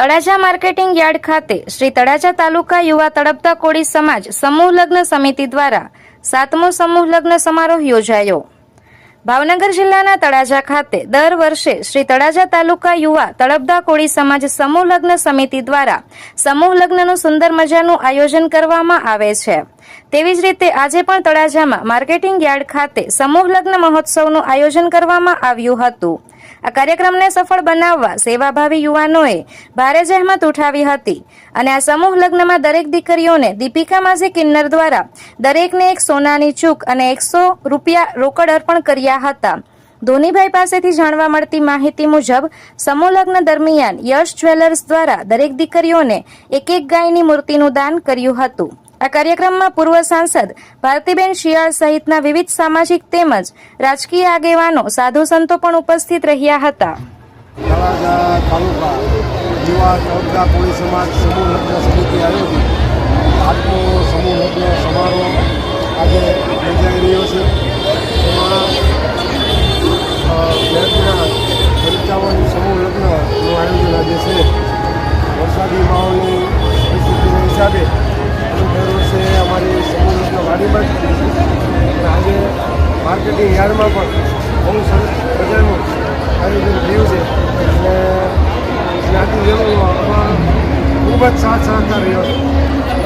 Talaja marketing yard ખાતે શ્રી તળાજા તાલુકા યુવા તળપતા કોળી સમાજ સમૂહ લગ્ન સમિતિ દ્વારા સાતમો સમૂહ લગ્ન સમારોહ યોજાયો. ભાવનગર જિલ્લાના તળાજા ખાતે દર વર્ષે શ્રી તળાજા તાલુકા યુવા તળપદા કોળી સમાજ સમૂહ લગ્ન સમિતિ દ્વારા સમૂહ લગ્નનું સુંદર મજાનું આયોજન કરવામાં આવે છે. તેવી જ રીતે આજે પણ તળાજામાં માર્કેટિંગ યાર્ડ ખાતે સમૂહ લગ્ન મહોત્સવનું આયોજન કરવામાં આવ્યું હતું. આ કાર્યક્રમને સફળ બનાવવા સેવાભાવી યુવાનોએ ભારે જહેમત ઉઠાવી હતી. અને આ સમૂહ લગ્નમાં દરેક દીકરીઓને દીપિકા માઝી કિન્નર દ્વારા દરેકને એક સોનાની ચૂક અને એકસો રૂપિયા રોકડ અર્પણ કર્યા હતા. ધોનીભાઈ પાસેથી જાણવા મળતી માહિતી મુજબ, સમૂહ લગ્ન દરમિયાન યશ જ્વેલર્સ દ્વારા દરેક દીકરીઓને એક એક ગાયની મૂર્તિનું દાન કર્યું હતું. આ કાર્યક્રમમાં પૂર્વ સાંસદ ભારતીબેન શિયાળ સહિતના વિવિધ સામાજિક તેમજ રાજકીય આગેવાનો, સાધુ સંતો પણ ઉપસ્થિત રહ્યા હતા. વરસાદી માહોલની હિસાબે અને આજે માર્કેટિંગ યાર્ડમાં પણ બહુ સરસ મજાનું આયોજન થયું છે. અને જ્ઞાતિજનો અમારો ખૂબ જ સાથ સહકાર રહ્યો છે.